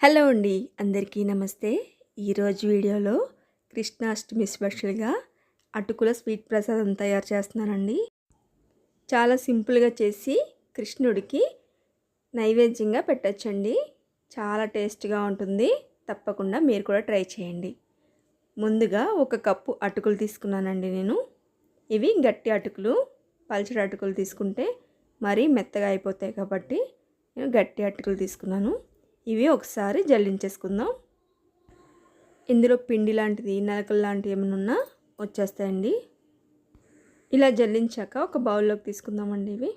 Hello అండి అందరికీ నమస్తే. ఈరోజు వీడియోలో కృష్ణాష్టమి స్పెషల్గా అటుకుల స్వీట్ ప్రసాదం తయారు చేస్తున్నానండి. చాలా సింపుల్గా చేసి కృష్ణుడికి నైవేద్యంగా పెట్టచ్చండి. చాలా టేస్ట్గా ఉంటుంది. తప్పకుండా మీరు కూడా ట్రై చేయండి. ముందుగా ఒక కప్పు అటుకులు తీసుకున్నానండి నేను. ఇవి గట్టి అటుకులు పల్చడి అటుకులు తీసుకుంటే మరీ మెత్తగా అయిపోతాయి కాబట్టి నేను గట్టి అటుకులు తీసుకున్నాను. ఇవి ఒకసారి జల్లించేసుకుందాం. ఇందులో పిండి లాంటిది నలకలు లాంటివి ఏమైనా ఉన్నా వచ్చేస్తాయండి. ఇలా జల్లించాక ఒక బౌల్లోకి తీసుకుందామండి ఇవి.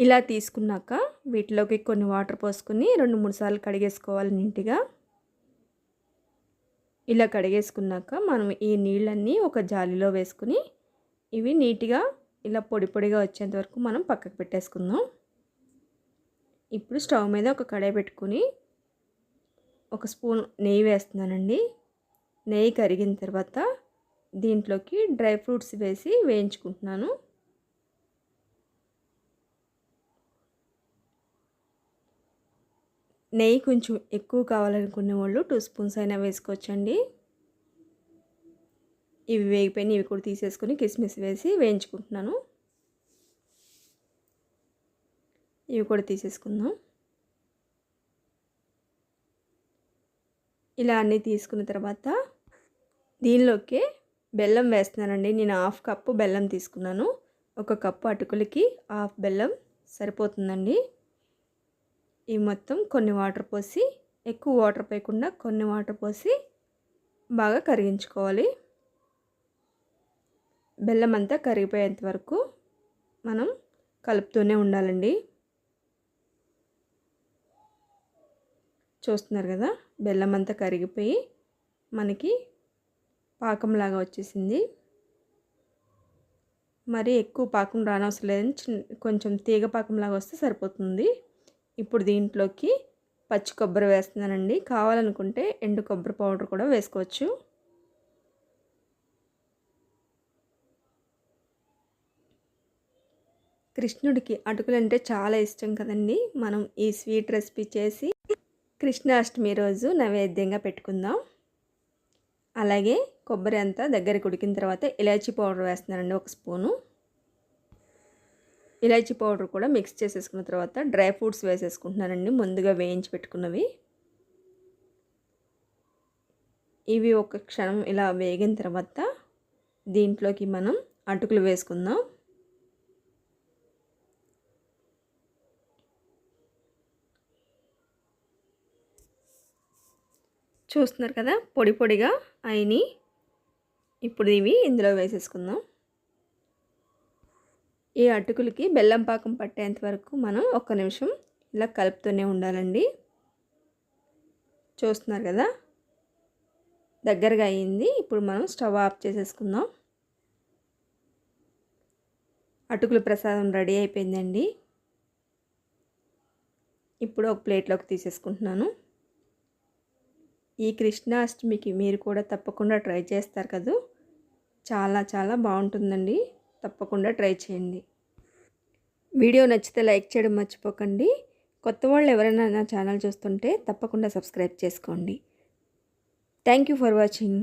ఇలా తీసుకున్నాక వీటిలోకి కొన్ని వాటర్ పోసుకొని రెండు మూడు సార్లు కడిగేసుకోవాలి నీట్గా. ఇలా కడిగేసుకున్నాక మనం ఈ నీళ్ళన్నీ ఒక జాలిలో వేసుకుని ఇవి నీట్గా ఇలా పొడి పొడిగా వచ్చేంత వరకు మనం పక్కకు పెట్టేసుకుందాం. ఇప్పుడు స్టవ్ మీద ఒక కడాయి పెట్టుకుని ఒక స్పూన్ నెయ్యి వేస్తున్నానండి. నెయ్యి కరిగిన తర్వాత దీంట్లోకి డ్రై ఫ్రూట్స్ వేసి వేయించుకుంటున్నాను. నెయ్యి కొంచెం ఎక్కువ కావాలనుకునే వాళ్ళు టూ స్పూన్స్ అయినా వేసుకోవచ్చండి. ఇవి వేగిపోయిన ఇవి కూడా తీసేసుకొని కిస్మిస్ వేసి వేయించుకుంటున్నాను. ఇవి కూడా తీసేసుకుందాం. ఇలా అన్నీ తీసుకున్న తర్వాత దీనిలోకి బెల్లం వేస్తున్నానండి. నేను హాఫ్ కప్పు బెల్లం తీసుకున్నాను. ఒక కప్పు అటుకులకి హాఫ్ బెల్లం సరిపోతుందండి. ఈ మొత్తం కొన్ని వాటర్ పోసి ఎక్కువ వాటర్ పోయకుండా కొన్ని వాటర్ పోసి బాగా కరిగించుకోవాలి. బెల్లం అంతా కరిగిపోయేంత వరకు మనం కలుపుతూనే ఉండాలండి. చూస్తున్నారు కదా? బెల్లం అంతా కరిగిపోయి మనకి పాకంలాగా వచ్చేసింది. మరి ఎక్కువ పాకం రానవసరం లేదని చిన్న కొంచెం తీగ పాకంలాగా వస్తే సరిపోతుంది. ఇప్పుడు దీంట్లోకి పచ్చి కొబ్బరి వేస్తున్నానండి. కావాలనుకుంటే ఎండు కొబ్బరి పౌడర్ కూడా వేసుకోవచ్చు. కృష్ణుడికి అటుకులు అంటే చాలా ఇష్టం కదండి. మనం ఈ స్వీట్ రెసిపీ చేసి కృష్ణాష్టమి రోజు నైవేద్యంగా పెట్టుకుందాం. అలాగే కొబ్బరి అంతా దగ్గరికి ఉడికిన తర్వాత ఇలాచీ పౌడర్ వేస్తున్నానండి ఒక స్పూను. ఇలాచీ పౌడర్ కూడా మిక్స్ చేసేసుకున్న తర్వాత డ్రై ఫ్రూట్స్ వేసేసుకుంటున్నానండి ముందుగా వేయించి పెట్టుకున్నవి. ఇవి ఒక క్షణం ఇలా వేగిన తర్వాత దీంట్లోకి మనం అటుకులు వేసుకుందాం. చూస్తున్నారు కదా పొడి పొడిగా అయిని ఇప్పుడు ఇవి ఇందులో వేసేసుకుందాం. ఈ అటుకులకి బెల్లం పాకం పట్టేంత వరకు మనం ఒక్క నిమిషం ఇలా కలుపుతూనే ఉండాలండి. చూస్తున్నారు కదా దగ్గరగా అయ్యింది ఇప్పుడు మనం స్టవ్ ఆఫ్ చేసేసుకుందాం. అటుకుల ప్రసాదం రెడీ అయిపోయిందండి. ఇప్పుడు ఒక ప్లేట్లోకి తీసేసుకుంటున్నాను. ఈ కృష్ణాష్టమికి మీరు కూడా తప్పకుండా ట్రై చేస్తారు కదా. చాలా చాలా బాగుంటుందండి. తప్పకుండా ట్రై చేయండి. వీడియో నచ్చితే లైక్ చేయడం మర్చిపోకండి. కొత్త వాళ్ళు ఎవరైనా నా ఛానల్ చూస్తుంటే తప్పకుండా సబ్స్క్రైబ్ చేసుకోండి. Thank you for watching.